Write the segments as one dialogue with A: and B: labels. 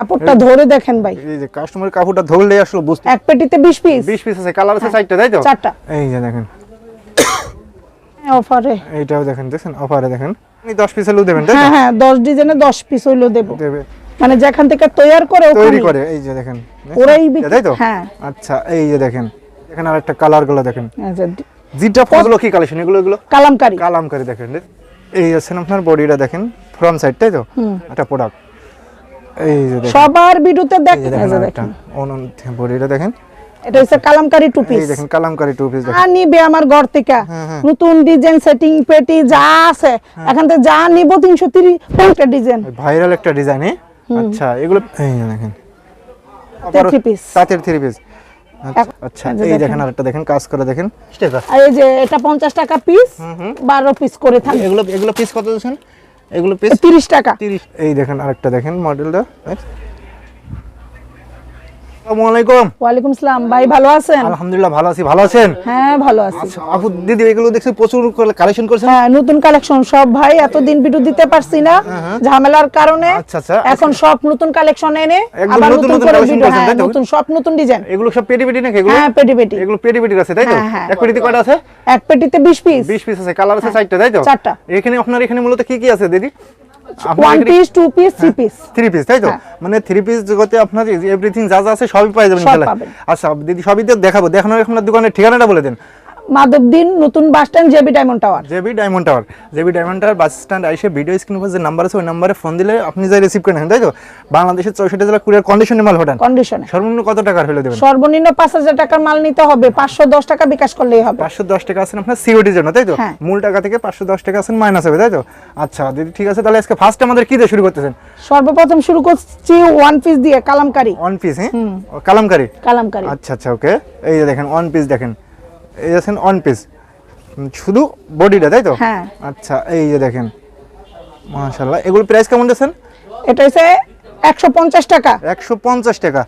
A: কাপড়টা ধরে দেখেন ভাই।
B: এই যে কাস্টমার কাপড়টা ধরলে আসলে বুঝতে
A: এক পেটিতে বিশ পিস
B: 20 পিস আছে কালার আছে চারটা তাই তো?
A: চারটা।
B: এই যে দেখেন।
A: অফারে
B: এইটাও দেখেন দেখেন অফারে দেখেন। আপনি 10 পিস হলেও দেবেন তাই
A: হ্যাঁ হ্যাঁ দশ ডিজাইনে দশ পিস হইল দেবো।
B: দেবে।
A: মানে যেখান থেকে তৈরি করে
B: তৈরি করে এই যে দেখেন।
A: ওরাই বিক্রি-
B: তাই তো?
A: হ্যাঁ।
B: আচ্ছা এই যে দেখেন। এখানে আরেকটা কালারগুলো দেখেন।
A: আচ্ছা,
B: জিটা কি কালেকশন এগুলো এগুলো?
A: কালামকারি।
B: কালাম করে দেখেন এই আছেন আপনার বডিটা দেখেন ফ্রন্ট সাইড তাই তো? একটা প্রোডাক্ট
A: সবার ভিডিওতে
B: এই
A: দেখ
B: যে দেখেন।
A: দেখেন
B: অনন্ত বডিটা দেখেন।
A: এটা হচ্ছে কালামকারি টু পিস
B: দেখেন কালামকারি টু পিস দেখেন।
A: নিবে আমার ঘর থেকে।
B: হ্যাঁ, হ্যাঁ।
A: নতুন ডিজাইন সেটিং পেটি যা আছে। এখান থেকে যা নিব তিনশো তিরিশ পঞ্চাশ ডিজাইন
B: ভাইরাল একটা ডিজাইন আচ্ছা এগুলো এই দেখেন।
A: তাঁতের
B: থ্রি পিস আচ্ছা
A: এই দেখেন।
B: আরেকটা দেখেন কাজ করে দেখেন।
A: আর এই যে এটা পঞ্চাশ টাকা পিস বারো পিস করে থাকে
B: এগুলো এগুলো পিস কত দিচ্ছেন? এগুলো পিস
A: তিরিশ টাকা।
B: তিরিশ। এই দেখেন আরেকটা দেখেন মডেলটা আসসালামু আলাইকুম।
A: ওয়ালাইকুম সালাম ভাই ভালো আছেন?
B: আলহামদুলিল্লাহ ভালো আছি। ভালো আছেন?
A: হ্যাঁ ভালো আছি।
B: আচ্ছা আপু দিদি এগুলো দেখছি প্রচুর কালেকশন করছেন?
A: হ্যাঁ নতুন কালেকশন সব ভাই এতদিন ভিডিও দিতে পারছি না। ঝামেলার কারণে
B: হ্যাঁ, আচ্ছা, আচ্ছা।
A: এখন সব নতুন কালেকশন এনে আবার
B: নতুন
A: নতুন
B: নতুন
A: করে ভিডিও হ্যাঁ নতুন সব নতুন ডিজাইন
B: এগুলো সব পেটি পেটি নাকি এগুলো?
A: হ্যাঁ পেটি পেটি।
B: এগুলো পেটি পেটির আছে তাই তো?
A: হ্যাঁ, হ্যাঁ,
B: এক পেটিতে কয়টা আছে?
A: এক পেটিতে বিশ পিস
B: 20 পিস আছে কালার আছে চারটা তাই তো?
A: চারটা।
B: এখানে আপনার এখানে মূলত কি কি আছে দিদি?
A: One piece two piece three piece
B: three piece তাই তো?
A: হ্যাঁ।
B: মানে থ্রি পিস জগতে আপনার এভরিথিং যা যা আছে সবই পাই যাবেন
A: সব
B: আচ্ছা দিদি সবই তো দেখাবো। দেখানোর আপনার দোকানের ঠিকানাটা বলে দেন।
A: মাধবদিন নতুন bus stand JB diamond tower.
B: JB diamond tower. JB diamond tower bus stand এসে ভিডিও স্ক্রিন উপর যে নাম্বার আছে ওই নাম্বারে ফোন দিলে আপনি যাই রিসিভ করে নেন তাই তো? বাংলাদেশের চৌষট্টি জেলা কুরিয়ার কন্ডিশনে মাল হঠান
A: কন্ডিশনে
B: সর্বনিম্ন কত টাকার হলে দেবেন?
A: সর্বনিম্ন পাঁচ হাজার টাকার মাল নিতে হবে পাঁচশো দশ টাকা বিকাশ করলেই হবে।
B: পাঁচশো দশ টাকা আছেন আপনার সিওডির জন্য তাই তো?
A: হ্যাঁ।
B: মূল টাকা থেকে পাঁচশো দশ টাকা আছেন মাইনাস হবে তাই তো? আচ্ছা দিদি ঠিক আছে তাহলে আজকে ফার্স্ট আমাদের কি দিয়ে শুরু করতেছেন?
A: সর্বপ্রথম শুরু করছি ওয়ান পিস দিয়ে কালামকারি।
B: ওয়ান পিস হ্যাঁ? কালামকারি?
A: কালামকারি।
B: আচ্ছা আচ্ছা ওকে এই দেখেন ওয়ান পিস দেখেন। এই আছেন ওয়ান পিস শুধু বডিটা তাই তো?
A: হ্যাঁ।
B: আচ্ছা এই যে দেখেন মাশাল্লাহ এগুলো প্রাইস কেমন দিয়েছেন?
A: এটা হচ্ছে একশো পঞ্চাশ টাকা।
B: একশো পঞ্চাশ টাকা।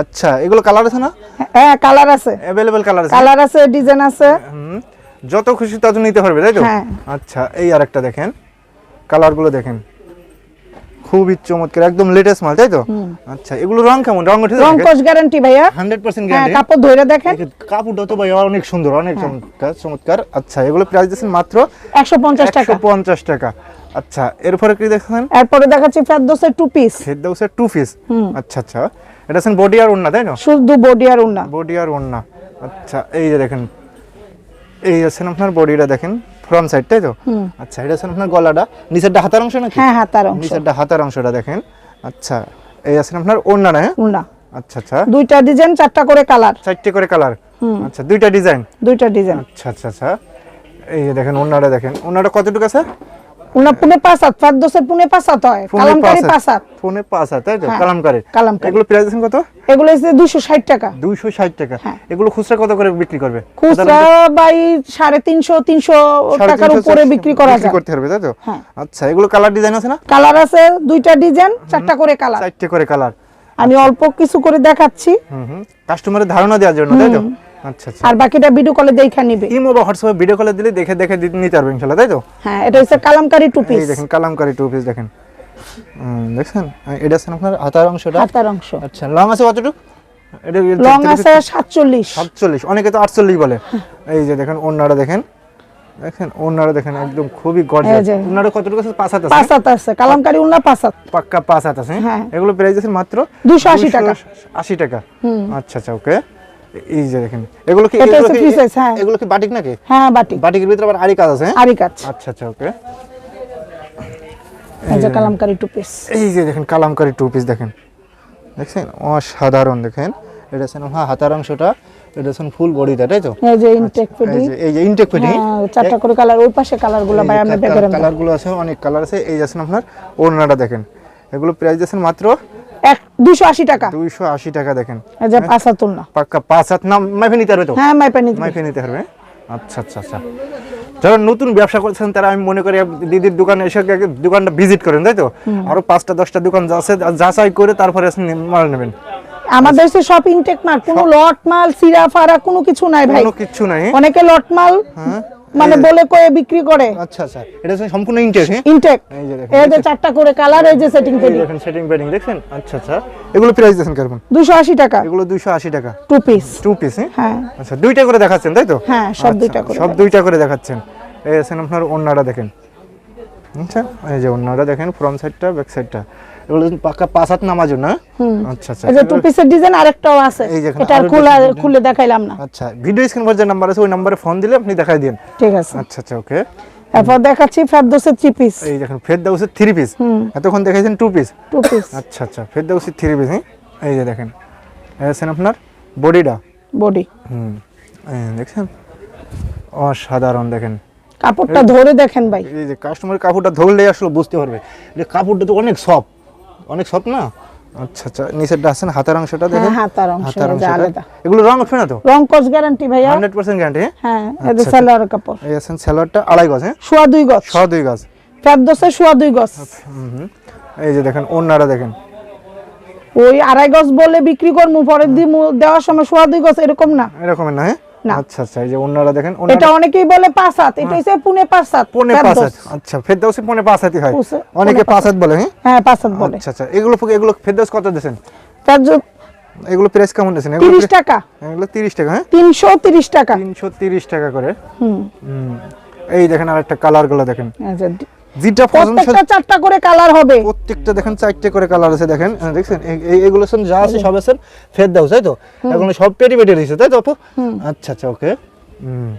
B: আচ্ছা এগুলো কালার আছে না?
A: হ্যাঁ কালার আছে।
B: অ্যাভেলেবেল কালার আছে
A: কালার আছে ডিজাইন আছে।
B: হুম, যত খুশি তত নিতে পারবে তাই তো?
A: হ্যাঁ।
B: আচ্ছা এই আরেকটা দেখেন। কালারগুলো দেখেন। খুবই চমৎকার একদম লেটেস্ট মাল তাই তো? আচ্ছা এগুলো রং কেমন? রং উঠে
A: রং কোষ গ্যারান্টি ভাইয়া।
B: হান্ড্রেড পার্সেন্ট
A: হ্যাঁ
B: গ্যারান্টি
A: কাপড় ধরে দেখেন।
B: কাপড়টা তো ভাই অনেক সুন্দর অনেক
A: হ্যাঁ।
B: চমৎকার চমৎকার। আচ্ছা এগুলো প্রাইস দিচ্ছেন মাত্র
A: একশো পঞ্চাশ টাকা।
B: একশো পঞ্চাশ টাকা। আচ্ছা এরপরে কি দেখছেন?
A: এরপরে দেখাচ্ছি ফেরদোসের টু পিস
B: ফেরদাউসের টু পিস আচ্ছা আচ্ছা। এটা আছেন বডি আর ওন্না তাই না
A: শুধু বডি আর উন্না
B: বডি আর ওন্না আচ্ছা এই যে দেখেন এই আছেন আপনার বডিটা দেখেন। ফ্রন্ট সাইড তাই তো? আচ্ছা এটা আছেন আপনার গলাটা। নিচেরটা হাতার অংশ নাকি?
A: হ্যাঁ হাতার অংশ।
B: নিচেরটা হাতার অংশটা দেখেন। আচ্ছা এই আছেন আপনার ওন্না না?
A: উন্না
B: আচ্ছা আচ্ছা।
A: দুইটা ডিজাইন চারটা করে কালার।
B: চারটে করে কালার। আচ্ছা দুইটা ডিজাইন?
A: দুইটা ডিজাইন।
B: আচ্ছা আচ্ছা আচ্ছা। এই যে দেখেন ওন্নাটা দেখেন। ওন্নাটা কতটুকু আছে?
A: পুনে পাঁচ হাত ফেরদোসের পুনে পাঁচ হাত হয় কালামকারি
B: পাঁচ
A: পাঁচ হাত
B: ফোনে পাঁচ হাত তাই তো?
A: হ্যাঁ,
B: কালামকারি। এগুলো প্রাইস কত?
A: এগুলো হচ্ছে দুশো ষাট টাকা।
B: দুইশো ষাট টাকা।
A: হ্যাঁ।
B: এগুলো খুচরা কত করে বিক্রি করবে?
A: খুচরা বাই সাড়ে তিনশো তিনশো
B: সাড়ে
A: টাকার উপরে বিক্রি করা যায়।
B: করতে পারবে তাই তো?
A: হ্যাঁ।
B: আচ্ছা এগুলো কালার ডিজাইন আছে না?
A: কালার আছে দুইটা ডিজাইন চারটা করে কালার
B: চারটে করে কালার
A: আমি অল্প কিছু করে দেখাচ্ছি।
B: কাস্টমারের ধারণা দেওয়ার জন্য তাই তো? আচ্ছা আচ্ছা
A: আর বাকিটা ভিডিও কলে দেখা নিবে।
B: ইমো বা হোয়াটসঅ্যাপে ভিডিও কলে দিলে দেখে দেখে দি- নিতে পারবে ইনশাআল্লাহ তাই তো?
A: হ্যাঁ এটা হচ্ছে কালামকারি টু পিস
B: এই দেখেন কালামকারি টু পিস দেখেন। দেখছেন? এটা আছে আপনার হাতার অংশটা?
A: হাতার অংশ।
B: আচ্ছা লং আছে কতটুকু? এটা
A: লং আছে সাতচল্লিশ।
B: সাতচল্লিশ অনেকে তো আটচল্লিশ বলে। এই যে দেখেন ওনারা দেখেন। দেখেন ওনারা দেখেন একদম খুবই গর্জিয়াস। ওনারা কতটুকু আছে? পাঁচ হাত আছে
A: পাঁচ হাত আছে কালামকারি উন্না পাঁচ হাত।
B: পাক্কা পাঁচ হাত আছে
A: হ্যাঁ।
B: এগুলো প্রাইস আছে মাত্র
A: 280 টাকা।
B: আশি টাকা। আচ্ছা আচ্ছা ওকে এই যে দেখেন এগুলো কি
A: এটা হচ্ছে হ্যাঁ।
B: এগুলো কি বাটিক নাকি?
A: হ্যাঁ বাটিক।
B: বাটিকের ভিতরে আবার আরি কাজ আছে হ্যাঁ?
A: আরি কাজ।
B: আচ্ছা আচ্ছা ওকে
A: এই যে কালামকারি টু পিস
B: এই যে দেখেন কালামকারি টু পিস দেখেন। দেখছেন? অসাধারণ দেখেন। এটা হচ্ছে হ্যাঁ হাতার অংশটা এটা হচ্ছে ফুল বডিটা তাই তো?
A: এই যে ইনটেক পেটি
B: এই যে ইনটেক
A: হ্যাঁ চারটা করে কালার ওই পাশে কালারগুলো ভাই আমি ব্যাগের
B: কালারগুলো আছে অনেক কালার আছে। এই যাচ্ছেন আপনার ওড়নাটা দেখেন। এগুলো প্রাইস যাচ্ছেন মাত্র
A: এক দুশো আশি টাকা।
B: দুইশো আশি টাকা দেখেন।
A: এই যে পাঁচ হাত উন্না
B: পাক্কা পাঁচ হাত নাম মাইফে নিতে পারবে তো?
A: হ্যাঁ মাইপা নিতে
B: মাইফে নিতে পারবে আচ্ছা আচ্ছা আচ্ছা। যারা নতুন ব্যবসা করছেন তারা আমি মনে করি দিদির দোকানে এসে দোকানটা ভিজিট করেন তাই তো? আরও পাঁচটা দশটা দোকান আছে যাচাই করে তারপরে মাল নেবেন।
A: আমাদের সে সব ইনটেক মাল কোনো লট মাল সিরা ফারা কোনো কিছু নাই ভাই।
B: কোনো কিচ্ছু নাই।
A: অনেকে লট মাল মানে বলে কয়ে বিক্রি করে।
B: আচ্ছা আচ্ছা। এটা সম্পূর্ণ ইনটেক হ্যাঁ?
A: ইনটেক।
B: এই যে দেখেন
A: এই যে চারটা করে কালার এই যে সেটিং পেটি
B: দেখেন সেটিং বেডিং দেখছেন? আচ্ছা আচ্ছা। এগুলো প্রাইস দিয়েছেন কেমন
A: দুশো আশি টাকা।
B: এগুলো দুইশো আশি টাকা।
A: টু পিস
B: টু পিস হ্যাঁ? আচ্ছা দুইটা করে দেখাচ্ছেন তাই তো?
A: হ্যাঁ সব
B: আচ্ছা,
A: দুইটা করে
B: সব দুইটা করে দেখাচ্ছেন। এই আছেন আপনার অন্যটা দেখেন। আচ্ছা এই যে অন্যটা দেখেন ফ্রন্ট সাইডটা ব্যাক সাইডটা এগুলো পাকা পাঁচ হাত নামার জন্য হ্যাঁ? আচ্ছা আচ্ছা।
A: এই যে টু পিসের ডিজাইন আরেকটাও আছে। এটা খোলা খুলে দেখাইলাম না।
B: আচ্ছা ভিডিও স্ক্রিন পর যে নাম্বার আছে ওই নাম্বারে ফোন দিলে আপনি দেখাই দিন
A: ঠিক আছে।
B: আচ্ছা আচ্ছা ওকে
A: এরপর দেখাচ্ছি ফেরদৌসের থ্রি পিস
B: এই দেখেন থ্রি পিস এতক্ষণ দেখাইছেন টু পিস
A: টু পিস
B: আচ্ছা আচ্ছা থ্রি পিস হ্যাঁ? এই যে দেখেন আছেন আপনার বডিটা
A: বডি
B: হুম দেখছেন অসাধারণ দেখেন।
A: কাপড়টা ধরে দেখেন ভাই।
B: এই যে কাস্টমার কাপড়টা ধরলে আসলে বুঝতে পারবে। যে কাপড়টা তো অনেক সফট অনেক সফট না? আচ্ছা আচ্ছা নিচেরটা আছেন হাতের অংশটা দেখেন।
A: হাতার অংশ
B: হাতের
A: এই যে
B: অংশটা।
A: আলাদা।
B: এগুলো রং উঠবে না তো?
A: রং কস গ্যারান্টি ভাইয়া।
B: হান্ড্রেড পার্সেন্ট গ্যারান্টি
A: হ্যাঁ? এদের
B: আচ্ছা,
A: সালোয়ার কাপড়।
B: এই আছেন স্যালোয়ারটা আড়াই গজ হ্যাঁ?
A: সোয়া দুই গজ।
B: ছ দুই গজ।
A: সোয়া দুই গজ।
B: হুম। এই যে দেখেন অন্যরা দেখেন।
A: ওই আড়াই গজ বলে বিক্রি করব পরের দিন মু- দেওয়ার সময় সোয়া দুই গজ এরকম না?
B: এরকম না হ্যাঁ?
A: না।
B: আচ্ছা আচ্ছা এই যে অন্যরা দেখেন
A: এটা অনেকেই বলে পাঁচ হাত এটা হচ্ছে পুনে পাঁচ হাত
B: পনে পাঁচ হাত আচ্ছা ফেরদাউসি পনে পাঁচ হাতি হয়। অনেকে পাঁচ হাত বলে হ্যাঁ?
A: হ্যাঁ পাঁচ হাত বলে।
B: আচ্ছা আচ্ছা এগুলো এগুলো ফেরদাউস কত দিয়েছেন?
A: ফেরদৌস
B: এগুলো প্রাইস কেমন দিয়েছেন? এগুলো
A: তিরিশ
B: price-
A: টাকা।
B: এগুলো টাকা হ্যাঁ?
A: তিনশো তিরিশ টাকা।
B: তিনশো তিরিশ টাকা করে।
A: হুম।
B: এই দেখেন আর একটা কালারগুলো দেখেন।
A: যে
B: যেটা
A: প্রত্যেকটা চারটা করে কালার হবে।
B: প্রত্যেকটা দেখেন চারটে করে কালার আছে দেখেন হ্যাঁ, দেখছেন? সব যা আছে সব আছে ফেদ দাও তাই তো? এগুলো সব পেটি পেটি রয়েছে তাই তো আপু? আচ্ছা আচ্ছা ওকে। হুম।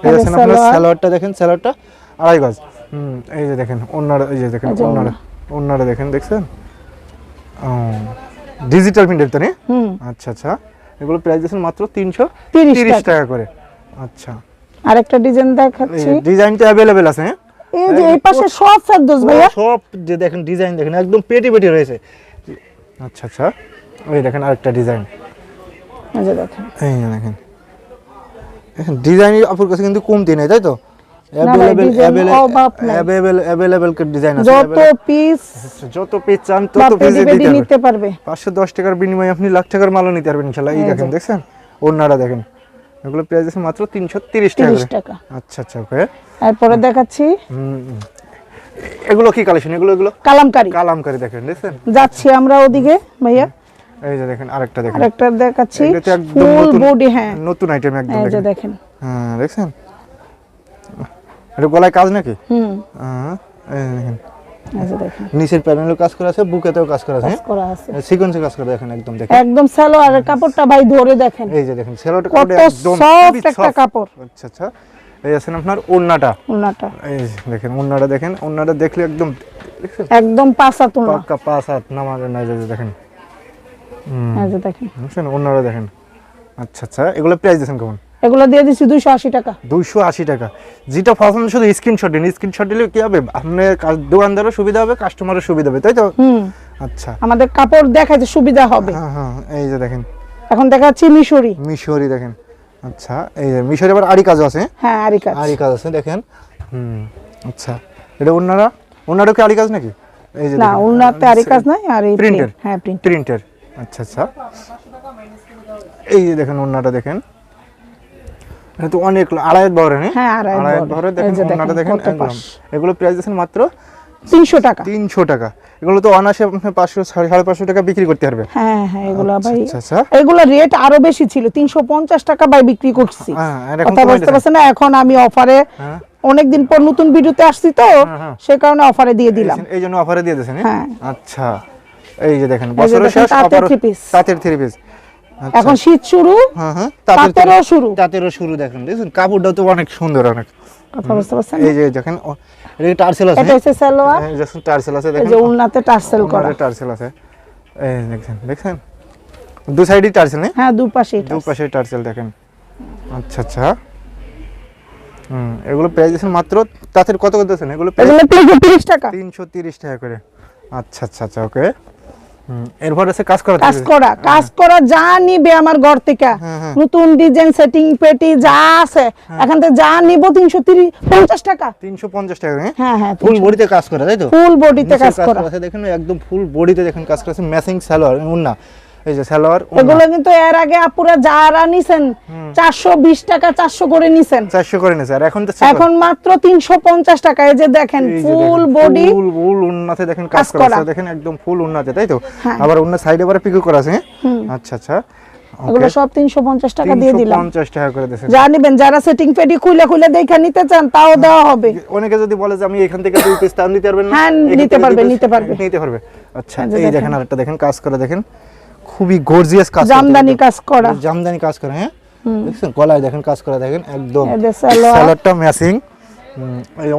B: এই
A: এই
B: দেখেন আপনার আড়াই গজ। হুম এই যে দেখেন অন্যরা এই যে দেখেন অন্যরা অন্যরা দেখেন দেখছেন? ডিজিটাল প্রিন্টের তো
A: হুম।
B: আচ্ছা আচ্ছা এগুলো প্রাইস দিয়েছেন মাত্র তিনশো
A: তিরিশ টাকা।
B: করে। আচ্ছা।
A: আরেকটা ডিজাইন দেখাচ্ছি।
B: ডিজাইনটা অ্যাভেলেবেল আছে হ্যাঁ?
A: এই যে এই পাশে সব ফেরদৌস ভাইয়া।
B: সব যে দেখেন ডিজাইন দেখেন একদম পেটি পেটি রয়েছে। আচ্ছা আচ্ছা। ওই দেখেন আরেকটা ডিজাইন
A: এই যে দেখেন।
B: এই দেখেন। ডিজাইন আপুর কাছে কিন্তু কমতি নেই তাই তো?
A: যত পিস
B: যত পিস চান তত পিস
A: নিতে পারবে।
B: পাঁচশো দশ টাকার বিনিময়ে আপনি লাখ টাকার মালও নিতে পারবেন ইনশাল্লাহ এই
A: এই
B: দেখেন দেখছেন? ওনারা দেখেন। এগুলো প্রাইস আছে মাত্র তিনশো তিরিশ টাকা
A: তিরিশ
B: করে।
A: টাকা।
B: আচ্ছা আচ্ছা ওকে।
A: এরপরে দেখাচ্ছি।
B: এগুলো কি কালেকশন? এগুলো এগুলো?
A: কালামকারি।
B: কালামকারি দেখেন দেখছেন?
A: যাচ্ছি আমরা ওদিকে ভাইয়া।
B: এই যে দেখেন আরেকটা দেখেন।
A: আরেকটা দেখাচ্ছি। ফুল বডি হ্যাঁ।
B: নতুন আইটেম একদম
A: এই যে
B: দেখেন।
A: দেখেন।
B: হ্যাঁ দেখছেন? এটা গলায় কাজ নাকি?
A: হুম।
B: হ্যাঁ, এই দেখেন
A: দেখেন।
B: নিচের প্যানেলেও কাজ করা আছে বুকেতেও কাজ করা আছে
A: করা আছে।
B: সিকোয়েন্সে কাজ করা দেখেন একদম দেখেন।
A: একদম সালোয়ারের কাপড়টা ভাই ধরে দেখেন।
B: এই যে দেখেন
A: কত
B: একদম
A: soft একটা কাপড়।
B: আচ্ছা আচ্ছা। এই আছেন আপনার ওন্নাটা
A: ওনাটা
B: এই দেখেন ওন্নাটা দেখেন ওন্নাটা দেখলে একদম
A: একদম পাঁচা তুলনা
B: পাক্কা পাঁচ হাত নামাজ না যে দেখেন। হুম।
A: এই যে দেখেন।
B: বুঝছেন ওন্নাটা দেখেন। আচ্ছা আচ্ছা। এগুলো প্রাইস দিয়েছেন কেমন?
A: এগুলো দিয়ে দিচ্ছি দুইশো আশি টাকা।
B: দুইশো আশি টাকা। যেটা পছন্দ শুধু স্ক্রিনশট দিন। স্ক্রিনশট দিলে কি হবে? আপনার দোকানদারও সুবিধা হবে কাস্টমারও সুবিধা হবে তাই তো? আচ্ছা।
A: আমাদের কাপড় দেখাইতে সুবিধা হবে।
B: হ্যাঁ হ্যাঁ এই যে দেখেন।
A: এখন দেখাচ্ছি মিশরি।
B: মিশরি দেখেন। আচ্ছা এই যে মিশরি আবার আড়ি কাজ আছে?
A: হ্যাঁ আরি কাজ।
B: আড়ি কাজ আছে দেখেন। হুম আচ্ছা। এটা ওনারা? ওনারও কি আড়ি কাজ নাকি? এই যে
A: না উন্নাতে আরি কাজ নাই আর এই print, হ্যাঁ প্রিন্ট
B: প্রিন্টের আচ্ছা আচ্ছা। এই যে দেখেন ওনাটা দেখেন। অনেক আড়াই বহরে হ্যাঁ
A: হ্যাঁ, আড়াই
B: আড়াই
A: বহরে।
B: বহরে
A: এই
B: দেখেন ওনাটা দেখেন একদম। এগুলো প্রাইস মাত্র
A: তিনশো টাকা।
B: তিনশো টাকা। এগুলো তো অনাসে আপনি পাঁচশো সাড়ে পাঁচশো টাকা বিক্রি করতে পারবে
A: হ্যাঁ হ্যাঁ এগুলো ভাই
B: আচ্ছা আচ্ছা।
A: এগুলো রেট আরও বেশি ছিল তিনশো পঞ্চাশ টাকা ভাই বিক্রি করছি।
B: হ্যাঁ, এখন
A: কথা বুঝতে। পারছেন না? এখন আমি অফারে
B: হ্যাঁ।
A: অনেকদিন পর নতুন ভিডিওতে আসছি তো
B: হ্যাঁ, হ্যাঁ।
A: সে কারণে অফারে দিয়ে দিলাম।
B: এই জন্য অফারে দিয়ে দিয়েছেন
A: হ্যাঁ।
B: আচ্ছা। এই যে দেখেন বছরের শেষ
A: তাঁতের
B: থ্রি পিস
A: এখন শীত শুরু
B: হ্যাঁ হ্যাঁ
A: তাঁতেরও শুরু।
B: তাঁতেরও শুরু দেখেন। দেখছেন কাপড়টা তো অনেক সুন্দর অনেক।
A: কথা বুঝতে পারছেন?
B: এই যে দেখেন এটা টার্সেল আছে?
A: এটা হচ্ছে সালোয়ার।
B: এই দেখুন টার্সেল আছে দেখেন।
A: এই যে উন্নাতে টার্সেল করা।
B: টার্সেল আছে। এই দেখছেন দেখছেন? দু সাইডই টার্সেল নেই
A: হ্যাঁ দুপাশে এটা
B: দু পাশে টার্সেল দেখেন। আচ্ছা আচ্ছা। হুম এগুলো প্রাইস দিয়েছেন মাত্র তাঁতের কত কত দিয়েছেন? এগুলো প্রাইস
A: এগুলো তিনশো তিরিশ টাকা।
B: তিনশো তিরিশ টাকা করে। আচ্ছা আচ্ছা আচ্ছা ওকে। এরপর আছে কাজ করা
A: কাজ করা কাজ করা যা নিবে আমার ঘর থেকে।
B: হ্যাঁ, হ্যাঁ।
A: নতুন ডিজাইন সেটিং পেটি যা আছে। এখান থেকে যা নিব তিনশো তিরিশ পঞ্চাশ টাকা।
B: তিনশো পঞ্চাশ টাকা হ্যাঁ?
A: হ্যাঁ হ্যাঁ
B: ফুল বডিতে কাজ করা তাই তো?
A: ফুল বডিতে কাজ করা।
B: আছে দেখেন একদম ফুল বডিতে দেখেন কাজ করা আছে ম্যাচিং সালোয়ার উন্না। এই যে সালোয়ার
A: এগুলো কিন্তু এর আগে আপুরা যারা নিছেন চারশো বিশ টাকা চারশো করে নিছেন।
B: চারশো করে নিয়েছে আর এখন তো
A: এখন মাত্র তিনশো পঞ্চাশ টাকা। এই যে দেখেন ফুল বডি
B: ফুল ফুল উন্নতে দেখেন কাজ
A: কাজ
B: করা। আছে দেখেন একদম ফুল উন্নতে তাই তো?
A: হ্যাঁ।
B: আবার অন্য সাইডে আবার পিকো করা আছে হ্যাঁ? আচ্ছা আচ্ছা।
A: এগুলো সব তিনশো পঞ্চাশ টাকা দিয়ে দিলাম।
B: পঞ্চাশ টাকা করে
A: যা নিবেন যারা সেটিং পেডি খুলে খুলে দেখে নিতে চান তাও দেওয়া হবে।
B: অনেকে যদি বলে যে আমি এখান থেকে দুই পিস নিতে পারবেন না
A: হ্যাঁ, নিতে পারবে, নিতে পারবে।
B: নিতে পারবে। আচ্ছা
A: এই। দেখেন।
B: আরেকটা দেখেন কাজ করা দেখেন। খুবই গর্জিয়াস কাজ
A: জামদানি কাজ করা।
B: জামদানি কাজ করা হ্যাঁ? দেখছেন? গলায় দেখেন কাজ করা দেখেন একদম। সালোয়ারটা ম্যাচিং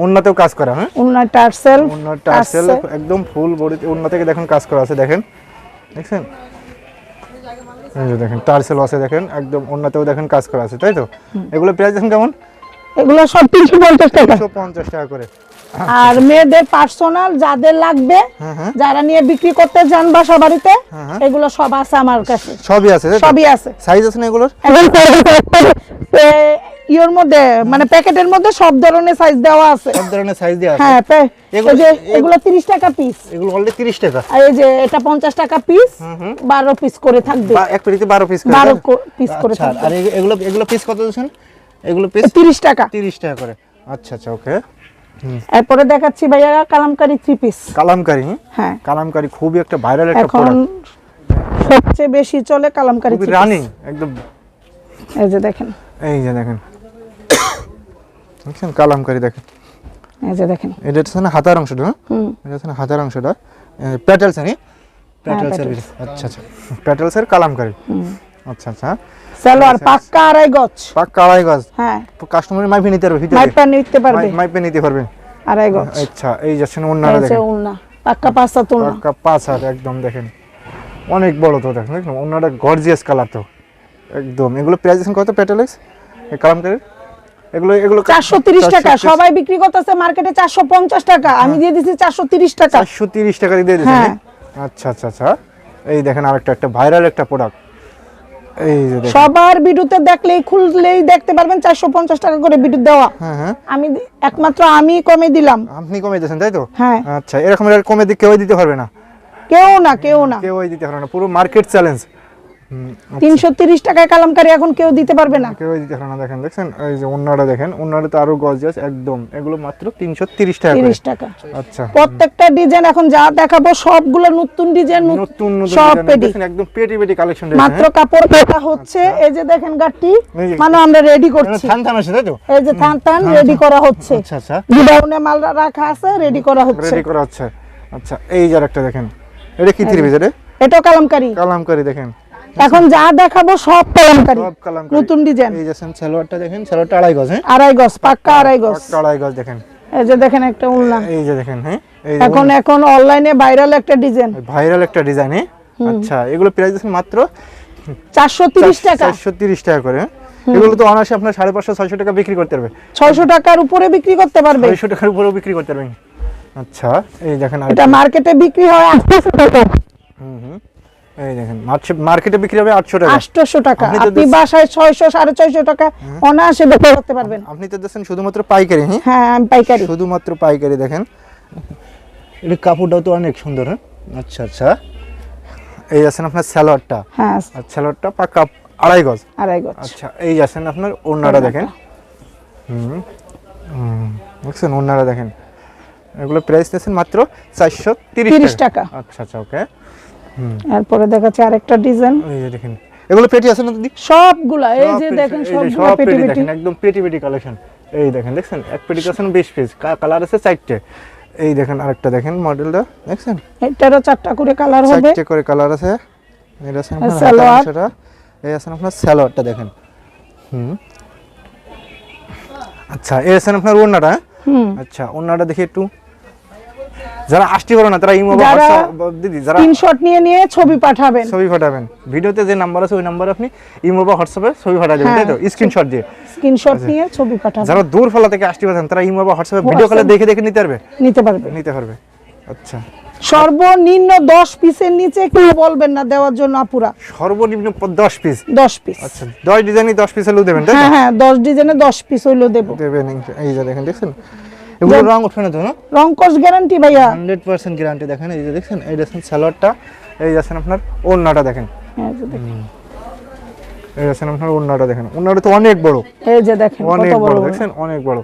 B: অন্যতেও কাজ করা হ্যাঁ?
A: উন্না টার্সেল।
B: অন্য টার্সেল একদম ফুল বডিতে অন্য থেকে দেখেন কাজ করা আছে দেখেন। দেখছেন? এই যে দেখেন টার্সেল আছে দেখেন একদম অন্যতেও দেখেন কাজ করা আছে তাই তো? এগুলো প্রাইস দেখেন কেমন?
A: এগুলো সব তিনশো পঞ্চাশ টাকা।
B: একশো পঞ্চাশ টাকা করে।
A: আর মেয়েদের পার্সোনাল যাদের লাগবে
B: হ্যাঁ হ্যাঁ।
A: যারা নিয়ে বিক্রি করতে যান বাসা বাড়িতে
B: হ্যাঁ।
A: এগুলো সব আছে আমার কাছে।
B: সবই আছে
A: সবই আছে।
B: সাইজ আছে না এগুলোর?
A: মধ্যে মানে প্যাকেটের মধ্যে সব ধরনের সাইজ দেওয়া আছে।
B: সব ধরনের সাইজ দেওয়া আছে?
A: হ্যাঁ
B: এগুলো-
A: এগুলো তিরিশ টাকা পিস
B: এগুলো অলরেডি তিরিশ টাকা।
A: আর এই যে এটা পঞ্চাশ টাকা পিস বারো পিস করে থাকবে।
B: এক পেটিতে বারো পিস
A: বারো পিস করে
B: আচ্ছা
A: থাকবে।
B: আর এগুলো এগুলো পিস কত দিচ্ছেন? এগুলো পিস
A: তিরিশ টাকা।
B: তিরিশ টাকা করে। আচ্ছা আচ্ছা ওকে
A: এরপরে দেখাচ্ছি ভাইয়া কালামকারি থ্রি পিস
B: কালামকারি?
A: হ্যাঁ।
B: কালামকারি খুবই একটা ভাইরাল একটা
A: এখন
B: প্রোডাক্ট
A: সবচেয়ে বেশি চলে কালামকারি।
B: রানিং একদম।
A: এই যে দেখেন।
B: এই যে দেখেন। দেখছেন কালামকারি দেখেন।
A: এই যে দেখেন।
B: এটা হচ্ছে না হাতার অংশটা হ্যাঁ?
A: হুম।
B: এটা হচ্ছে না হাতার অংশটা। প্যাটেলস নাকি প্যাটেলসের
A: প্যাটেলস।
B: আচ্ছা আচ্ছা। প্যাটেলসের কালামকারি। আচ্ছা আচ্ছা।
A: সালোয়ার পাক্কা আড়াই গজ।
B: পাক্কা আড়াই গজ?
A: হ্যাঁ।
B: কাস্টমার মাইপে নিতে পারবে
A: মাইপা নিতে পারবে।
B: মাই- মাইপে নিতে পারবে?
A: আড়াই গজ।
B: আচ্ছা এই যাচ্ছেন
A: এই যে
B: দেখেন।
A: উলনা পাক্কা
B: পাক্কা পাঁচ হাত একদম দেখেন। অনেক বড় তো দেখেন গর্জিয়াস কালার তো। একদম। এগুলো প্রাইস কত প্যাটেলেক্স এই কালামকারির এগুলো এগুলো
A: চারশো তিরিশ টাকা। সবাই বিক্রি করতেছে মার্কেটে চারশো পঞ্চাশ টাকা। আমি দিয়ে দিচ্ছি চারশো তিরিশ টাকা।
B: চারশো তিরিশ টাকা দিয়ে দিয়েছেন
A: হ্যাঁ।
B: আচ্ছা আচ্ছা আচ্ছা। এই দেখেন আরেকটা একটা ভাইরাল একটা প্রোডাক্ট
A: সবার বিডুতে দেখলেই খুললেই দেখতে পারবেন চারশো পঞ্চাশ টাকা করে বিদ্যুৎ দেওয়া।
B: হ্যাঁ হ্যাঁ।
A: আমি একমাত্র আমি কমে দিলাম।
B: আপনি কমে দিয়েছেন তাই তো?
A: হ্যাঁ।
B: আচ্ছা এরকম আর কমে দিয়ে কেউই দিতে পারবে না?
A: কেউ না কেউ না।
B: কেউই দিতে পারবে না পুরো মার্কেট চ্যালেঞ্জ
A: তিনশো তিরিশ টাকায় কালামকারি এখন কেউ দিতে পারবে না।
B: কেউই দিতে পারবে না দেখেন দেখছেন এই যে দেখেন তো আরও গর্জিয়াস একদম এগুলো মাত্র তিনশো তিরিশ টাকা করে।
A: তিরিশ টাকা।
B: আচ্ছা।
A: প্রত্যেকটা ডিজাইন এখন যা দেখাবো সবগুলো নতুন ডিজাইন
B: নতুন
A: সব পেডি
B: একদম পেটি পেটি কালেকশন
A: মাত্র কাপড় কাটা হচ্ছে এই যে দেখেন
B: যে-
A: মানে আমরা রেডি করছি।
B: থান থান আছে তাই তো?
A: এই যে থান থান রেডি করা হচ্ছে।
B: আচ্ছা আচ্ছা।
A: গোডাউনে মাল রাখা আছে রেডি করা হচ্ছে।
B: রেডি করা হচ্ছে। আচ্ছা এই যে একটা দেখেন এটা কি থ্রি পিস
A: এটা? কালামকারি।
B: কালামকারি দেখেন।
A: এখন যা দেখাবো সব কালামকারি নতুন ডিজাইন
B: এই যে সালোয়ারটা দেখেন সালোয়ারটা আড়াই গজ হ্যাঁ?
A: আড়াই গজ পাক্কা আড়াই গজ।
B: আড়াই গজ দেখেন।
A: এই যে দেখেন একটা উল্লা।
B: এই যে দেখেন হ্যাঁ?
A: এখন এখন অনলাইনে ভাইরাল একটা ডিজাইন
B: ভাইরাল একটা ডিজাইন আচ্ছা এগুলো প্রাইস দিচ্ছেন মাত্র
A: চারশো তিরিশ টাকা।
B: চারশো তিরিশ টাকা করে হ্যাঁ? এগুলো তো অনায়াসে আপনার সাড়ে পাঁচশো ছয়শো টাকা বিক্রি করতে পারবে।
A: ছয়শো টাকার উপরে বিক্রি করতে পারবে।
B: ছয়শো টাকার উপরে বিক্রি করতে পারবেন। আচ্ছা এই দেখেন
A: এটা মার্কেটে বিক্রি হয় আটশোশো টাকা।
B: হুম হুম। এই দেখেন মার্কেটে বিক্রি হবে আটশো টাকা।
A: আটশোশো টাকা।
B: আপনি
A: বাসায় ছয়শো সাড়ে ছয়শো টাকা অনায়াসে বিক্রি করতে পারবেন।
B: আপনি তো শুধুমাত্র পাইকারি হ্যাঁ?
A: হ্যাঁ আমি পাইকারি।
B: শুধুমাত্র পাইকারি দেখেন। এটা কাপড়টাও তো অনেক সুন্দর হ্যাঁ? আচ্ছা আচ্ছা। এই আছেন আপনার স্যালোয়ারটা।
A: হ্যাঁ।
B: আর স্যালোয়ারটা পাক্কা আড়াই গজ।
A: আড়াই গজ।
B: আচ্ছা এই আছেন আপনার ওড়নাটা দেখেন। হুম হুম, দেখছেন ওড়নাটা দেখেন। এগুলো প্রাইস দিয়েছেন মাত্র চারশো
A: তিরিশ টাকা।
B: আচ্ছা আচ্ছা ওকে।
A: এরপরে দেখাচ্ছি আরেকটা ডিজাইন।
B: এই যে দেখেন এগুলো পেটি আছে না দিদি?
A: সবগুলা এই যে দেখেন সবগুলা
B: সব
A: পেটি
B: পেটি একদম পেটি পেটি কালেকশন। এই দেখেন দেখছেন? এক পেটি আছেন বিশ পিস কালার আছে চারটে। এই দেখেন আরেকটা দেখেন মডেলটা দেখছেন?
A: এটারও চারটা করে কালার হবে।
B: চারটে করে কালার আছে। এটা আছে আপনার
A: সালোয়ার।
B: হাতার এই আছে আপনার স্যালোয়ারটা দেখেন। হুম। আচ্ছা এই আছেন আপনার ওড়নাটা?
A: হুম।
B: আচ্ছা ওড়নাটা দেখি একটু। যারা আসতে পারো না তারা ইমো দিদি যারা
A: স্ক্রিনশট নিয়ে নিয়ে ছবি পাঠাবেন।
B: ছবি পাঠাবেন। ভিডিওতে যে নাম্বার আছে ওই নাম্বারে আপনি ইমো বা হোয়াটসঅ্যাপে ছবি পাঠা দেবেন তাই তো?
A: হ্যাঁ।
B: স্ক্রিনশট দিয়ে।
A: স্ক্রিনশট নিয়ে ছবি পাঠাবেন।
B: যারা দূর ফলা থেকে আসতে পারেন তারা ইমো বা হোয়াটসঅ্যাপে ভিডিও কলে দেখে দেখে নিতে পারবে?
A: নিতে পারবে।
B: নিতে পারবে। আচ্ছা।
A: সর্বনিম্ন দশ পিসের নিচে কেউ বলবেন না দেওয়ার জন্য আপুরা।
B: সর্বনিম্ন প- দশ পিস
A: দশ পিস
B: আচ্ছা দশ ডিজাইনই দশ পিস হলেও দেবেন তাই?
A: হ্যাঁ হ্যাঁ দশ ডিজাইনে দশ পিস হইল দেবো।
B: দেবেন এই যে দেখেন দেখছেন? এগুলো রং উঠবে না তো না?
A: রংকশ গ্যারান্টি ভাইয়া।
B: হান্ড্রেড পার্সেন্ট গ্যারান্টি দেখেন এই যে দেখছেন এই দেখছেন স্যালোয়ারটা এই যাচ্ছেন আপনার ওড়নাটা দেখেন।
A: এই যে দেখেন।
B: এই আছেন আপনার ওন্নাটা দেখেন ওন্নাটা তো অনেক বড়।
A: এই যে দেখেন কত
B: অনেক
A: বড়
B: দেখছেন? অনেক বড়।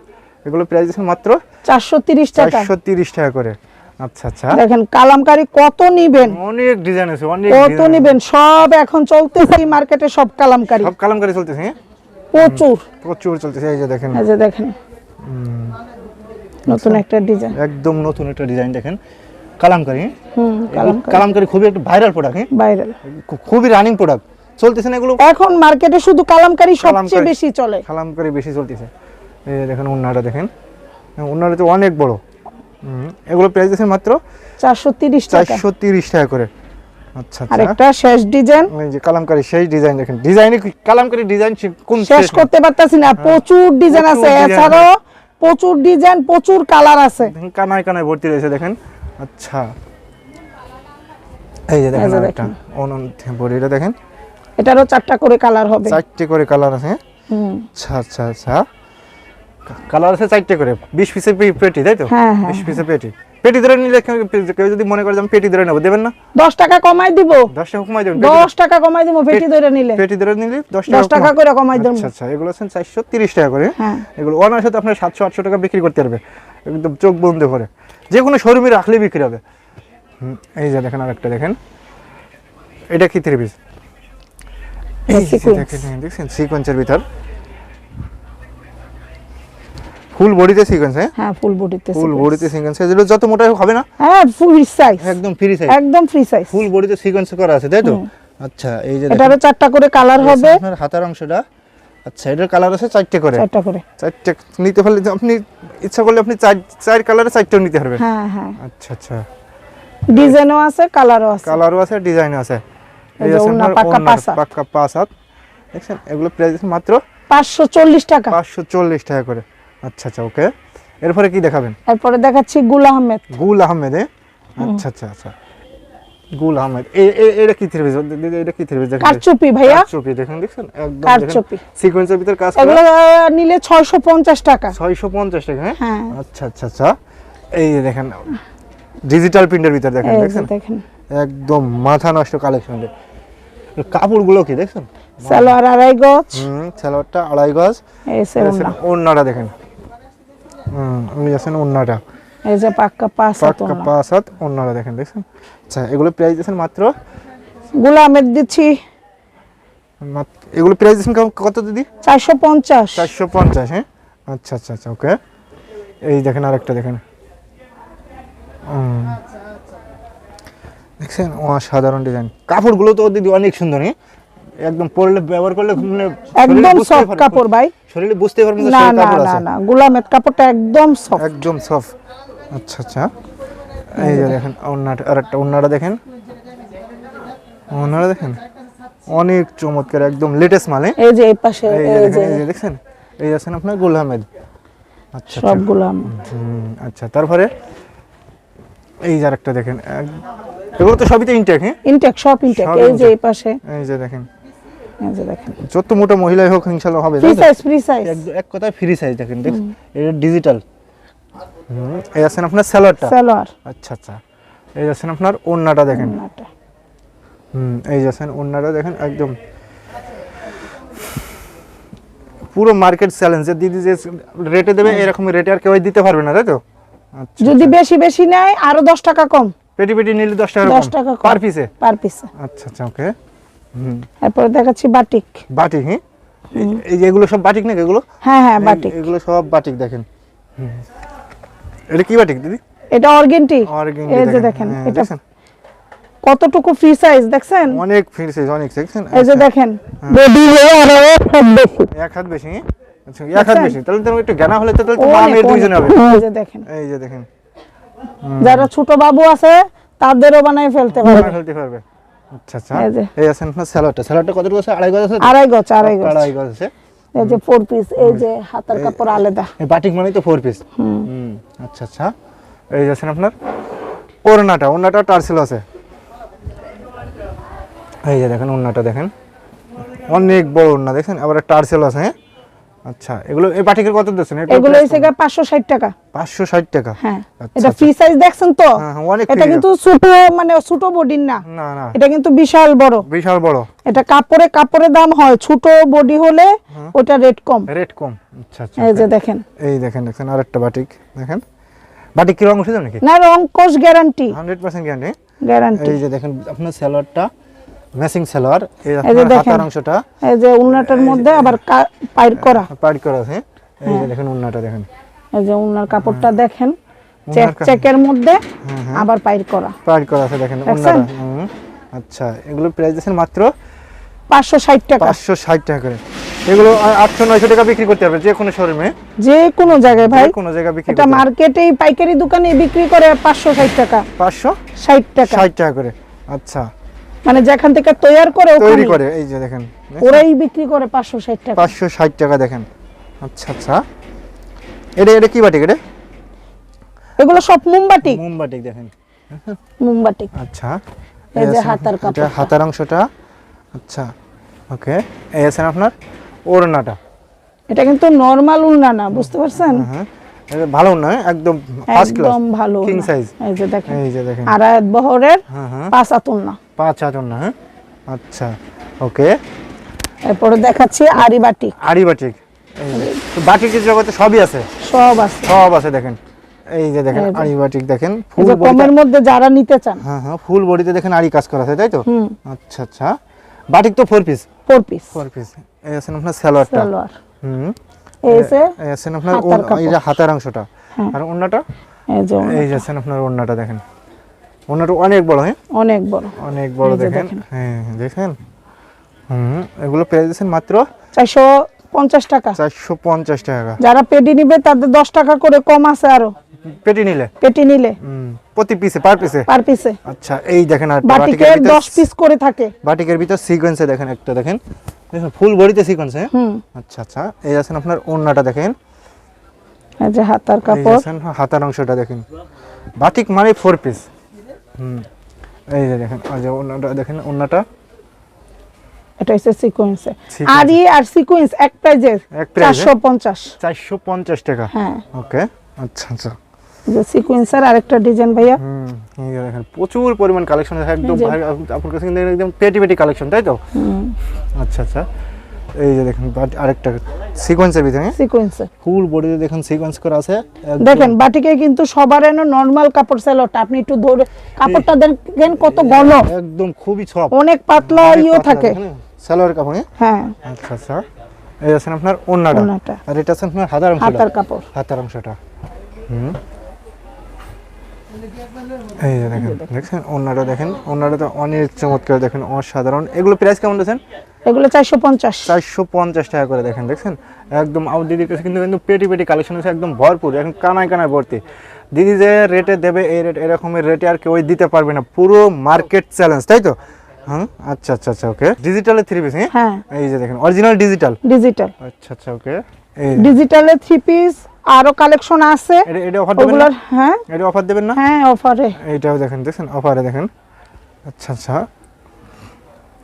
B: এগুলো প্রাইস দিচ্ছেন মাত্র
A: চারশো তিরিশ টাকা।
B: চারশো তিরিশ টাকা করে। আচ্ছা আচ্ছা।
A: দেখেন কালামকারি কত নিবেন?
B: অনেক ডিজাইন আছে অনেক
A: কত। নিবেন? সব এখন চলতেছে মার্কেটে সব কালামকারি।
B: সব কালামকারি চলতেছে হ্যাঁ?
A: প্রচুর।
B: প্রচুর চলতেছে এই যে দেখেন।
A: এই যে দেখেন। নতুন একটা ডিজাইন
B: একদম নতুন একটা ডিজাইন দেখেন। কালামকারি। হ্যাঁ?
A: হুম কালামকারি।
B: কালামকারি খুবই একটা ভাইরাল প্রোডাক্ট হ্যাঁ?
A: ভাইরাল
B: খুবই রানিং প্রোডাক্ট চলতেছে না এগুলো?
A: এখন মার্কেটে শুধু কালামকারি সবচেয়ে বেশি চলে।
B: কালামকারি বেশি চলতেছে। এই দেখেন উন্নাটা দেখেন। উন্নাটা তো অনেক বড়। হুম, এগুলো প্রাইস আছে মাত্র?
A: চারশো তিরিশ টাকা।
B: চারশো তিরিশ টাকা করে। আচ্ছা আচ্ছা।
A: একটা শেষ ডিজাইন
B: এই যে কালামকারি সেই ডিজাইন দেখেন। ডিজাইনে কালামকারি ডিজাইন কোন
A: শেষ
B: শেষ
A: করতে পারতাছি না প্রচুর ডিজাইন আছে। এছাড়াও প্রচুর ডিজাইন প্রচুর কালার আছে।
B: কানায় কানায় ভর্তি রয়েছে দেখেন। আচ্ছা। এই যে দেখেন
A: এই
B: অনন বডিটা দেখেন।
A: এটারও চারটা করে কালার হবে।
B: চারটে করে কালার আছে হ্যাঁ?
A: হুম।
B: আচ্ছা আচ্ছা আচ্ছা। কালার আছে চারটে করে বিশ পিসের পেটি তাই তো?
A: হ্যাঁ, হ্যাঁ,
B: বিশ পিসের পেটি পেটি ধরে নিলে কেউ- যদি মনে করে আমি পেটি ধরে নেব দেবেন না?
A: দশ টাকা কমাই দিব।
B: দশ টাকা কমাই দেবেন
A: দশ টাকা কমাই দিব পেটি ধরে নিলে।
B: পেটি ধরে নিলে দশ
A: দশ টাকা করে কমাই দেবো।
B: আচ্ছা আচ্ছা এগুলো হচ্ছেন চারশো তিরিশ টাকা করে।
A: হ্যাঁ।
B: এগুলো ওনার সাথে আপনার সাতশো আটশো টাকা বিক্রি করতে পারবে। একদম চোখ বন্ধ করে। যে কোনো শোরুমে রাখলে বিক্রি হবে। এই যে দেখেন আরেকটা দেখেন। এটা কি থ্রি পিস দেখছেন সিকোয়েন্সের ভিতর। ফুল বডিতে সিকোয়েন্স হ্যাঁ?
A: হ্যাঁ ফুল বডিতে
B: ফুল বডিতে সিকোয়েন্স যেগুলো যত মোটা হবে না?
A: হ্যাঁ ফ্রি সাইজ
B: একদম ফ্রি সাইজ
A: একদম ফ্রি সাইজ
B: ফুল বডিতে সিকোয়েন্স করা আছে তাই তো? আচ্ছা এই যে
A: এটারও চারটা করে কালার হবে।
B: আপনার হাতার অংশটা আচ্ছা এটার কালার আছে চারটে করে।
A: চারটা করে।
B: চারটে নিতে পারলে আপনি ইচ্ছা করলে আপনি চার চার কালারে চারটেও নিতে পারবেন।
A: হ্যাঁ হ্যাঁ।
B: আচ্ছা আচ্ছা।
A: ডিজাইনও আছে কালারও আছে।
B: কালারও আছে ডিজাইনও আছে।
A: এই যে
B: আছে আপনার
A: পাক্কা
B: ওড়নার
A: পাঁচ হাত।
B: পাক্কা পাঁচ হাত দেখছেন এগুলো প্রাইস মাত্র
A: পাঁচশো চল্লিশ টাকা।
B: পাঁচশো চল্লিশ টাকা করে। আচ্ছা আচ্ছা ওকে। এরপরে কি দেখাবেন?
A: এরপরে দেখাচ্ছি গুল আহমেদ।
B: গুল আহমেদ? আচ্ছা আচ্ছা আচ্ছা। গুল আহমেদ। এ- এ- এটা কি থ্রিপিস এটা কি থ্রিপিস দেখেন
A: কারচুপি ভাইয়া।
B: কারচুপি দেখেন দেখছেন একদম
A: কারচুপি।
B: সিকোয়েন্সের ভিতর কাজ করা।
A: এগুলো নিলে ছয়শো পঞ্চাশ টাকা।
B: ছয়শো পঞ্চাশ টাকা হ্যাঁ?
A: হ্যাঁ।
B: আচ্ছা আচ্ছা আচ্ছা। এই দেখেন ডিজিটাল প্রিন্টের ভিতর দেখেন দেখছেন?
A: দেখেন।
B: একদম মাথা নষ্ট কালেকশন কাপড়গুলো কি দেখছেন?
A: সালোয়ার আড়াই গজ।
B: হুম সালোয়ারটা আড়াই গজ।
A: এই।
B: ওড়নাটা দেখেন। হুম আমি আছেন ওড়নাটা
A: এই যে পাক্কা পাঁচ
B: পাক্কা। পাঁচ হাত ওড়নাটা দেখেন দেখছেন? আচ্ছা এগুলো প্রাইস দিয়েছেন মাত্র?
A: গুল আহমেদ দিচ্ছি
B: এগুলো প্রাইস দিয়েছেন কত দিদি?
A: চারশো পঞ্চাশ।
B: চারশো পঞ্চাশ হ্যাঁ? আচ্ছা আচ্ছা আচ্ছা ওকে এই দেখেন আরেকটা দেখেন। দেখছেন? অসাধারণ ডিজাইন কাপড়গুলো তো দিদি অনেক সুন্দর হ্যাঁ? একদম পরলে ব্যবহার করলে মানে
A: একদম সফট কাপড় ভাই।
B: শরীরে বুঝতে পারবেন যে
A: না না না না গুল আহমেদ কাপড়টা একদম সফট
B: একদম সফট আচ্ছা আচ্ছা। এই যে দেখেন ওড়নাটা আর একটা দেখেন। ওড়নাটা দেখেন। অনেক চমৎকার একদম লেটেস্ট মালে
A: এই যে এই পাশে
B: এই যে দেখেন এই আছেন আপনার গুল আহমেদ আচ্ছা
A: সব গুল আহমেদ
B: হুম, আচ্ছা তারপরে এই যে আরেকটা দেখেন এগুলো তো সবই তো ইনটেক হ্যাঁ?
A: ইনটেক সব ইনটেক এই যে এই পাশে।
B: এই যে দেখেন যত মোটা মহিলাই হোক হবে
A: ফ্রি সাইজ ফ্রি সাইজ
B: এক- কথায় ফ্রি সাইজ দেখেন দেখ এটা ডিজিটাল এই আছেন আপনার
A: সালোয়ার।
B: আচ্ছা আচ্ছা। এই আছেন আপনার ওড়নাটা দেখেন। হুম এই আছেন ওড়নাটা দেখেন একদম। পুরো মার্কেট চ্যালেঞ্জ দিদি যে রেটে দেবে এরকম রেটে আর কেউ দিতে পারবে না তাই তো? আচ্ছা
A: যদি বেশি বেশি নেয় আরও দশ টাকা কম।
B: পেটি পেটি নিলে দশ টাকা
A: দশ টাকা।
B: পার পিসে
A: পার পিসে
B: আচ্ছা আচ্ছা ওকে
A: এরপরে দেখাচ্ছি বাটিক।
B: বাটিক হ্যাঁ এই- যে এগুলো সব বাটিক নাকি এগুলো?
A: হ্যাঁ হ্যাঁ বাটিক।
B: এগুলো সব বাটিক দেখেন। এটা কি বাটিক দিদি?
A: এটা অর্গেন্টি। এই যে দেখেন।
B: হ্যাঁ,
A: এটা কতটুকু ফ্রি সাইজ দেখছেন?
B: অনেক ফ্রি সাইজ অনেক দেখছেন?
A: এই যে
B: আচ্ছা,
A: দেখেন বডি আরও সব বেশি।
B: এক হাত বেশি হ্যাঁ? আচ্ছা এক হাত বেশি তাহলে তো একটু জ্ঞানা হলে তো তাহলে তো
A: অনেক,
B: মামের দুইজনে হবে।
A: এই যে দেখেন।
B: এই যে দেখেন।
A: যারা ছোট বাবু আছে তাদেরও বানাই ফেলতে পারবে।
B: ফেলতে পারবে। আচ্ছা আচ্ছা।
A: এই
B: আছেন কত আছে? আড়াই গজ আছে?
A: আড়াই গজ আড়াই গজ।
B: আড়াই গজ আছে।
A: এই যে ফোর পিস এই যে হাতার কাপড় আলাদা।
B: এই বাটিক তো ফোর পিস হুম। আচ্ছা আচ্ছা। এই আছেন আপনার ওড়নাটা। ওড়নাটা টার্সেল আছে। এই যে দেখেন ওড়নাটা দেখেন। অনেক বড় ওড়না দেখেন? আবার টার্সেল আছে হ্যাঁ? আচ্ছা এগুলো এই বাটিকের কত দিচ্ছেন
A: এগুলো পাঁচশো ষাট টাকা।
B: পাঁচশো ষাট টাকা?
A: হ্যাঁ
B: আচ্ছা,
A: এটা
B: আচ্ছা।
A: ফ্রি সাইজ দেখছেন তো?
B: হ্যাঁ, হ্যাঁ, অনেক
A: এটা কিন্তু ছোট মানে ছোট বডির না।
B: না না।
A: এটা কিন্তু বিশাল বড়।
B: বিশাল বড়।
A: এটা কাপড়ে কাপড়ে দাম হয়। ছোট বডি হলে ওটা রেট কম।
B: রেট কম। আচ্ছা আচ্ছা
A: এই যে দেখেন।
B: এই দেখেন দেখেন আরেকটা বাটিক। দেখেন। বাটিক কি রং উঠে যাবে নাকি?
A: না রং কোষ guarantee
B: hundred percent guarantee
A: guarantee
B: এই যে দেখেন আপনার সালোয়ারটা ম্যাচিং সালোয়ার। এই
A: যে দেখেন।
B: অংশটা।
A: এই যে উন্নাটার মধ্যে আবার পাইর করা।
B: করা আছে এই
A: হ্যাঁ।
B: যে দেখেন উন্নাটা দেখেন।
A: এই যে উন্নার কাপড়টা দেখেন চেক চেকের মধ্যে
B: হ্যাঁ, হ্যাঁ।
A: আবার পাইর করা।
B: করা আছে দেখেন উন্নাটা। আচ্ছা এগুলো প্রাইস মাত্র
A: পাঁচশো ষাট টাকা।
B: পাঁচশো ষাট টাকা করে। এগুলো আটশো নয়শো টাকা বিক্রি করতে পারবে যে কোনো শোরুমে।
A: যে কোনো জায়গায় ভাই।
B: কোনো জায়গায় বিক্রি
A: এটা মার্কেটেই পাইকারি দোকানে বিক্রি করে পাঁচশো ষাট টাকা।
B: পাঁচশো
A: ষাট টাকা।
B: ষাট টাকা করে। আচ্ছা
A: মানে যেখান থেকে তৈরি করে
B: তৈরি করে এই যে দেখেন
A: ওরাই বিক্রি করে পাঁচশো ষাট টাকা।
B: পাঁচশো ষাট টাকা দেখেন। আচ্ছা আচ্ছা। এটা এটা কি বাটিক এটা?
A: এগুলো সব মোমবাটি
B: মোমবাটিক দেখেন।
A: মোমবাটি
B: আচ্ছা।
A: এই যে হাতার
B: এটা হাতার অংশটা। আচ্ছা ওকে। এই আছেন আপনার ওড়নাটা।
A: এটা কিন্তু নরমাল উন্না না বুঝতে পারছেন?
B: হ্যাঁ ভালো নয় একদম ফার্স্ট ক্লাস
A: একদম ভালো
B: কিং সাইজ
A: এই যে দেখেন।
B: এই যে দেখেন।
A: আড়ায়াত বহরের
B: হ্যাঁ হ্যাঁ।
A: পাঁচ আতুন না।
B: পাঁচ হাজার না হ্যাঁ? আচ্ছা ওকে
A: এরপরে দেখাচ্ছি আরি বাটি
B: আড়ি বাটিক। তো বাটিকের জগতে সবই আছে?
A: সব আছে।
B: সব আছে দেখেন। এই যে দেখেন
A: এই
B: বাটিক দেখেন ফুল
A: কমের মধ্যে যারা নিতে চান।
B: হ্যাঁ হ্যাঁ ফুল বডিতে দেখেন আড়ি কাজ করা আছে তাই তো? আচ্ছা আচ্ছা। বাটিক তো four piece
A: four piece
B: four piece এই আছেন আপনার সালোয়ারটা।
A: সালোয়ার।
B: হুম।
A: এই যে
B: আপনার এই যে হাতার অংশটা। আর ওড়নাটা?
A: এই যে ওড়না।
B: এই যে আছেন আপনার ওড়নাটা দেখেন। ওড়নাটা অনেক বড় হ্যাঁ?
A: অনেক বড়।
B: অনেক বড় দেখেন।
A: দেখেন।
B: হ্যাঁ দেখেন। হুম এগুলো পেয়ে দিয়েছেন মাত্র
A: চারশো পঞ্চাশ টাকা। যারা পেটি নিবে তাদের দশ টাকা করে কম আছে আরও।
B: পেটি নিলে?
A: পেটি নিলে।
B: প্রতি পিসে পার পিসে
A: পার পিসে
B: আচ্ছা এই দেখেন আর
A: বাটিকে দশ পিস করে থাকে।
B: বাটিকের ভিতর সিকোয়েন্সে দেখেন একটা দেখেন। ফুল বডিতে সিকোয়েন্স হ্যাঁ? আচ্ছা আচ্ছা। এই আছেন আপনার ওড়নাটা দেখেন।
A: এই যে হাতার কাপড়।
B: হাতার অংশটা দেখেন। বাটিক মানে ফোর পিস হুম। এই যে দেখেন আর যে ওড়নাটা দেখেন ওড়নাটা।
A: এটা হচ্ছে সিকোয়েন্সে. আরি আর সিকোয়েন্স এক পঞ্চাশ।
B: চারশো পঞ্চাশ টাকা।
A: হ্যাঁ।
B: ওকে আচ্ছা আচ্ছা।
A: যে সিকোয়েন্সের আরেকটা ডিজাইন ভাইয়া।
B: হুম এই দেখেন প্রচুর পরিমাণ কালেকশন একদম আপনার কাছে কিন্তু একদম পেটি পেটি কালেকশন তাই তো? আচ্ছা আচ্ছা। এই যে দেখেন বাট- আরেকটা সিকোয়েন্সের ভিতরে
A: সিকোয়েন্সে
B: ফুল বডিতে দেখেন সিকোয়েন্স করা আছে
A: দেখেন বাটিকে কিন্তু সবার এনে নর্মাল কাপড় সেলোটা আপনি একটু ধরে কাপড়টা দেখেন কত ঘন
B: একদম খুবই সফট
A: অনেক পাতলা ইও থাকে।
B: সালোয়ার কাপড়ে
A: হ্যাঁ?
B: আচ্ছা আচ্ছা। এই আছেন আপনার ওন্নাটা। আর এটা আছে আপনার হাতার অংশটা।
A: হাতার কাপড়।
B: হাতার অংশটা। হুম। এই যে দেখেন দেখছেন? দেখেন। ওন্নাটা তো অনেক চমৎকার দেখেন অসাধারণ। এগুলো প্রাইস কেমন দিয়েছেন?
A: এগুলো চারশো পঞ্চাশ।
B: চারশো পঞ্চাশ টাকা করে দেখেন দেখছেন? একদম আমার দিদির কাছে কিন্তু কিন্তু পেটি পেটি কালেকশন আছে একদম ভরপুর এখন কানায় কানায় ভর্তি। দিদি যে রেটে দেবে এই রেট এরকমের রেটে আর কেউ দিতে পারবে না। পুরো মার্কেট চ্যালেঞ্জ তাই তো? হ্যাঁ আচ্ছা আচ্ছা আচ্ছা ওকে ডিজিটালে থ্রি পিস হ্যাঁ। এই যে দেখেন অরিজিনাল ডিজিটাল
A: ডিজিটাল
B: আচ্ছা আচ্ছা ওকে
A: ডিজিটালে থ্রি পিস আরও কালেকশন আছে।
B: এটা এটা অফার দেবেন
A: হ্যাঁ।
B: এটা অফার দেবেন না?
A: হ্যাঁ অফারে
B: এইটাও দেখেন দেখছেন? অফারে দেখেন। আচ্ছা আচ্ছা।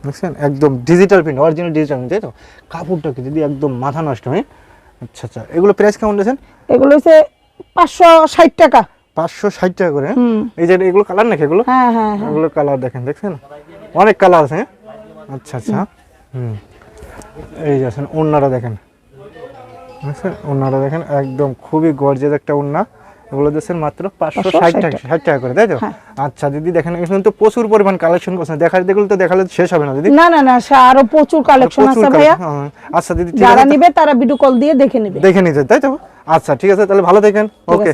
B: দেখছেন? একদম digital print original digital print তাই তো? কাপড়টা কি দিদি একদম মাথা নষ্ট হ্যাঁ? আচ্ছা আচ্ছা। এগুলো প্রাইস কেমন দিয়েছেন?
A: এগুলো হচ্ছে পাঁচশো ষাট টাকা।
B: পাঁচশো ষাট টাকা করে হ্যাঁ?
A: হুম।
B: এই যে এগুলো কালার নাকি এগুলো?
A: হ্যাঁ হ্যাঁ হ্যাঁ।
B: এগুলো কালার দেখেন দেখছেন? অনেক কালার আছে হ্যাঁ? আচ্ছা আচ্ছা। হুম। এই যে আছেন ওড়নাটা দেখেন। দেখছেন ওড়নাটা দেখেন একদম খুবই গর্জের একটা উন্না। এগুলো দিচ্ছেন মাত্র পাঁচশো ষাট টাকা ষাট টাকা করে তাই তো?
A: হ্যাঁ।
B: আচ্ছা দিদি দেখেন এখানে তো প্রচুর পরিমাণ কালেকশন করছেন। দেখা দেখলে তো দেখালে শেষ হবে না দিদি?
A: না না না সে আরও প্রচুর কালেকশন আছে ভাইয়া।
B: হ্যাঁ, আচ্ছা দিদি
A: যারা নিবে তারা ভিডিও কল দিয়ে দেখে নেবে।
B: দেখে নিতে তাই তো? আচ্ছা ঠিক আছে তাহলে ভালো দেখেন ওকে